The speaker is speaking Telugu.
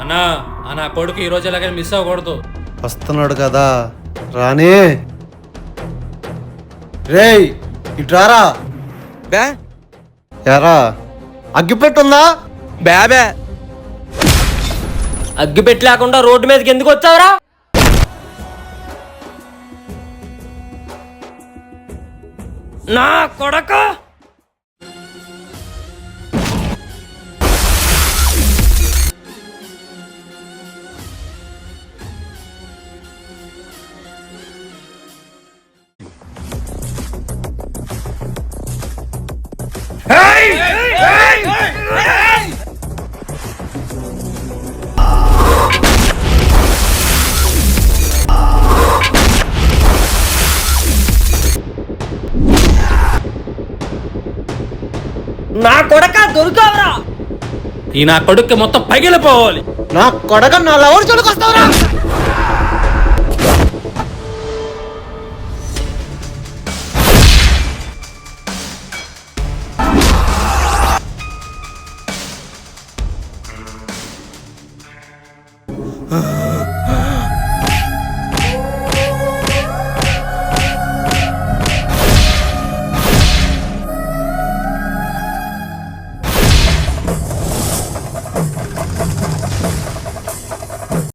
అన్నా ఆ నా కొడుకు ఈ రోజు ఎలాగైనా మిస్ అవ్వకూడదు. వస్తున్నాడు కదా. రాని. రేయ్ ఇట్రారా బే. ఎరా? అగ్గిపెట్టుందా? బే బే. అగ్గిపెట్టి లేకుండా రోడ్డు మీదకి ఎందుకు వచ్చావురా? నా కొడక! నా కొడక దొరికావురా. ఈ నా కొడుక్కి మొత్తం పగిలిపోవాలి. నా కొడక నా లవర్ చోటుకు Ah.